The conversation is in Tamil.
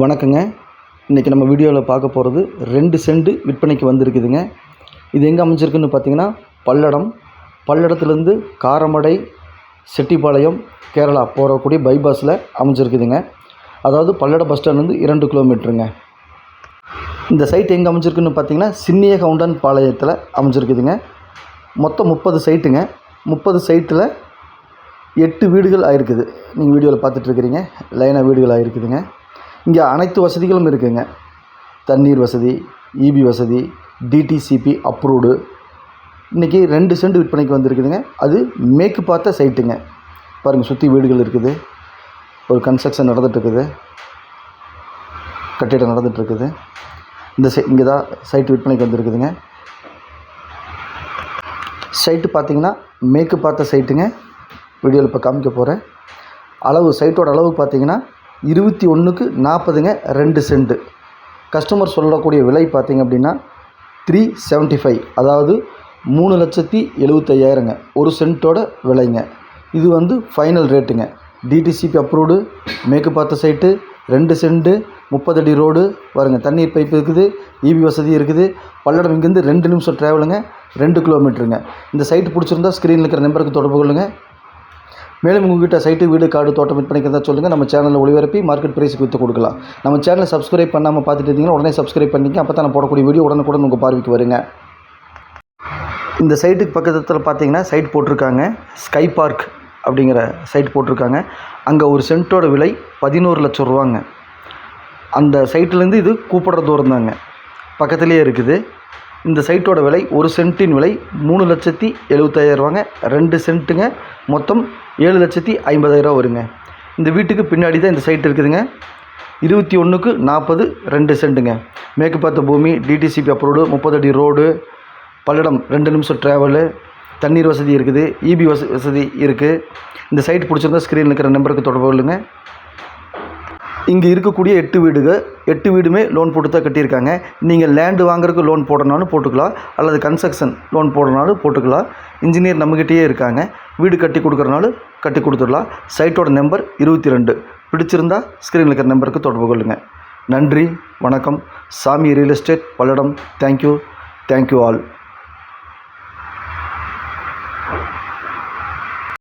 வணக்கங்க. இன்றைக்கி நம்ம வீடியோவில் பார்க்க போகிறது ரெண்டு செண்டு விற்பனைக்கு வந்திருக்குதுங்க. இது எங்கே அமைஞ்சிருக்குன்னு பார்த்தீங்கன்னா பல்லடம். பல்லடத்துலேருந்து காரமடை செட்டிப்பாளையம் கேரளா போகக்கூடிய பைபாஸில் அமைஞ்சிருக்குதுங்க. அதாவது பல்லடம் பஸ் ஸ்டாண்ட்லேருந்து இரண்டு கிலோமீட்டருங்க இந்த சைட் எங்கே அமைஞ்சிருக்குன்னு பார்த்தீங்கன்னா சின்னிய கவுண்டன் பாளையத்தில் அமைஞ்சிருக்குதுங்க. மொத்தம் முப்பது சைட்டுங்க முப்பது சைட்டில் எட்டு வீடுகள் ஆயிருக்குது. நீங்கள் வீடியோவில் பார்த்துட்ருக்கிறீங்க லைனாக வீடுகள் ஆயிருக்குதுங்க. இங்கே அனைத்து வசதிகளும் இருக்குங்க. தண்ணீர் வசதி இபி வசதி டிடிசிபி அப்ரூவ்டு இன்றைக்கி ரெண்டு சென்ட் விற்பனைக்கு வந்திருக்குதுங்க. அது மேற்கு பார்த்த சைட்டுங்க பாருங்கள் சுற்றி வீடுகள் இருக்குது. ஒரு கன்ஸ்ட்ரக்ஷன் நடந்துகிட்ருக்குது கட்டிடம் நடந்துகிட்ருக்குது இந்த சை இங்கே தான் சைட்டு விற்பனைக்கு வந்திருக்குதுங்க. சைட்டு பார்த்திங்கன்னா மேற்கு பார்த்த சைட்டுங்க வீடியோவில் இப்போ காமிக்க போகிறேன் அளவு சைட்டோட அளவு பார்த்தீங்கன்னா இருபத்தி ஒன்றுக்கு நாற்பதுங்க ரெண்டு சென்ட்டு கஸ்டமர் சொல்லக்கூடிய விலை பார்த்திங்க அப்படின்னா த்ரீ செவன்ட்டி ஃபைவ் அதாவது மூணு லட்சத்தி எழுபத்தையாயிரங்க. ஒரு சென்ட்டோட விலைங்க. இது வந்து ஃபைனல் ரேட்டுங்க டிடிசிபி அப்ரூவ்டு மேற்கு பார்த்த சைட்டு ரெண்டு சென்ட்டு முப்பது அடி ரோடு வருங்க தண்ணீர் பைப் இருக்குது இபி வசதி இருக்குது. பல்லடம் இங்கேருந்து ரெண்டு நிமிஷம் ட்ராவலுங்க ரெண்டு கிலோமீட்டருங்க இந்த சைட்டு பிடிச்சிருந்தா ஸ்க்ரீனில் இருக்கிற நம்பருக்கு தொடர்பு கொள்ளுங்கள் மேலும் உங்கள்கிட்ட சைட்டு வீடு காடு தோட்டம் விற்பனைக்கு இருந்தால் சொல்லுங்கள் நம்ம சேனலில் ஒளிபரப்பி மார்க்கெட் பிரைஸுக்கு விற்று கொடுக்கலாம். நம்ம சேனலை சப்ஸ்கிரைப் பண்ணாமல் பார்த்துட்டு இருந்தீங்கன்னா உடனே சப்ஸ்கிரைப் பண்ணிங்க அப்போ தான் நான் போடக்கூடிய வீடியோ உடனுக்குடன் உங்கள் பார்வைக்கு வருங்க. இந்த சைட்டுக்கு பக்கத்தில் பார்த்தீங்கன்னா சைட் போட்டிருக்காங்க. ஸ்கை பார்க் அப்படிங்கிற சைட் போட்டிருக்காங்க. அங்கே ஒரு சென்ட்டோட விலை பதினோரு லட்சம் ரூபாங்க. அந்த சைட்லேருந்து இது கூப்பிடுற தூரம் தாங்க பக்கத்துலேயே இருக்குது. இந்த சைட்டோட விலை ஒரு சென்ட்டின் விலை மூணு லட்சத்தி எழுபத்தாயிரரூவாங்க ரெண்டு சென்ட்டுங்க. மொத்தம் ஏழு லட்சத்தி ஐம்பதாயிரரூவா வருங்க. இந்த வீட்டுக்கு பின்னாடி தான் இந்த சைட் இருக்குதுங்க. இருபத்தி ஒன்றுக்கு நாற்பது ரெண்டு சென்ட்டுங்க. மேற்கு பார்த்த பூமி டிடிசிபி அப்ரூவ்டு முப்பது அடி ரோடு பல்லடம் ரெண்டு நிமிஷம் ட்ராவலு தண்ணீர் வசதி இருக்குது இபி வச வசதி இருக்குது இந்த சைட் பிடிச்சிருந்தா ஸ்க்ரீனில் இருக்கிற நம்பருக்கு தொடர்பு கொள்ளுங்கள் இங்கே இருக்கக்கூடிய எட்டு வீடுகள் எட்டு வீடுமே லோன் போட்டு தான் கட்டியிருக்காங்க. நீங்கள் லேண்டு வாங்குறதுக்கு லோன் போடணும்னாலும் போட்டுக்கலாம். அல்லது கன்ஸ்ட்ரக்ஷன் லோன் போடணும்னாலும் போட்டுக்கலாம். இன்ஜினியர் நம்மகிட்டயே இருக்காங்க. வீடு கட்டி கொடுக்குறனாலும் கட்டி கொடுத்துடலாம். சைட்டோட நம்பர் இருபத்தி ரெண்டு. பிடிச்சிருந்தா ஸ்க்ரீனில் இருக்கிற நம்பருக்கு தொடர்பு கொள்ளுங்கள் நன்றி வணக்கம். Sami real estate Palladam. Thank you thank you all